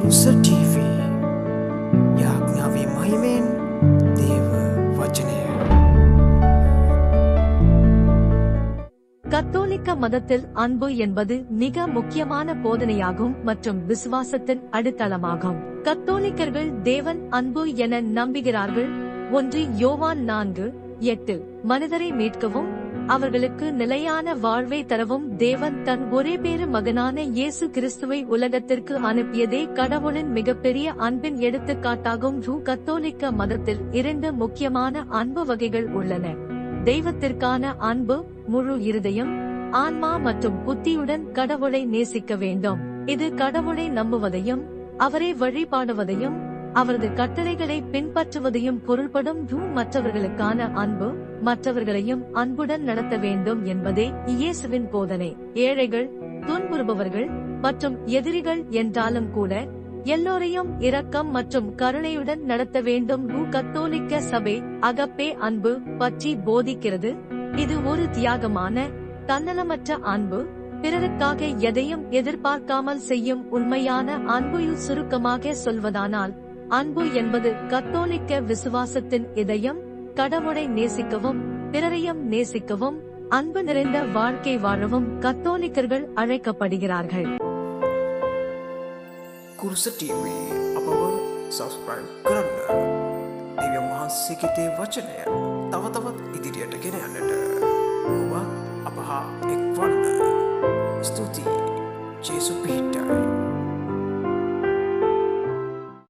කුරුස TV යාඥාවේ මහිමෙන් දේව වචනය கத்தோலிக்க மதத்தில் அன்பு என்பது மிக முக்கியமான போதனையாகும் மற்றும் விசுவாசத்தின் அடித்தளமாகும் கத்தோலிக்கர்கள் தேவன் அன்பு என நம்புகிறார்கள் ஒன்று யோவான் நான்கு எட்டு மனிதரை மீட்கவும் அவர்களுக்கு நிலையான வாழ்வை தரவும் தேவன் தன் ஒரே பேரு மகனான இயேசு கிறிஸ்துவை உலகத்திற்கு அனுப்பியதே கடவுளின் மிகப்பெரிய அன்பின் எடுத்துக்காட்டாகும் ரூ கத்தோலிக்க மதத்தில் இரண்டு முக்கியமான அன்பு வகைகள் உள்ளன. தெய்வத்திற்கான அன்பு முழு இருதயம் ஆன்மா மற்றும் புத்தியுடன் கடவுளை நேசிக்க வேண்டும். இது கடவுளை நம்புவதையும் அவரை வழிபாடுவதையும் அவரது கட்டளைகளை பின்பற்றுவதையும் பொருள்படும் ரூ மற்றவர்களுக்கான அன்பு மற்றவர்களையும் அன்புடன் நடத்த வேண்டும் என்பதே இயேசுவின் போதனை. ஏழைகள் துன்புறுபவர்கள் மற்றும் எதிரிகள் என்றாலும் கூட எல்லோரையும் இரக்கம் மற்றும் கருணையுடன் நடத்த வேண்டும் ரூ கத்தோலிக்க சபை அகப்பே அன்பு பற்றி போதிக்கிறது. இது ஒரு தியாகமான தன்னலமற்ற அன்பு பிறருக்காக எதையும் எதிர்பார்க்காமல் செய்யும் உண்மையான அன்பு சுருக்கமாக சொல்வதானால் அன்பு என்பது கத்தோலிக்க விசுவாசத்தின் இதயம் கடவுளை நேசிக்கவும் பிறரையும் நேசிக்கவும் அன்பு நிறைந்த வாழ்க்கை வாழவும் கத்தோலிக்கர்கள் அழைக்கப்படுகிறார்கள் කුරුස TV අපව සස්ක්‍රයිබ් කරන්න දෙවිය වහන්සේගෙතේ වචනය තව තවත් ඉදිරියට ගෙන යන්නට ඔබ අපහා එක්වන්න ස්තුතියි ජේසු පිහිටයි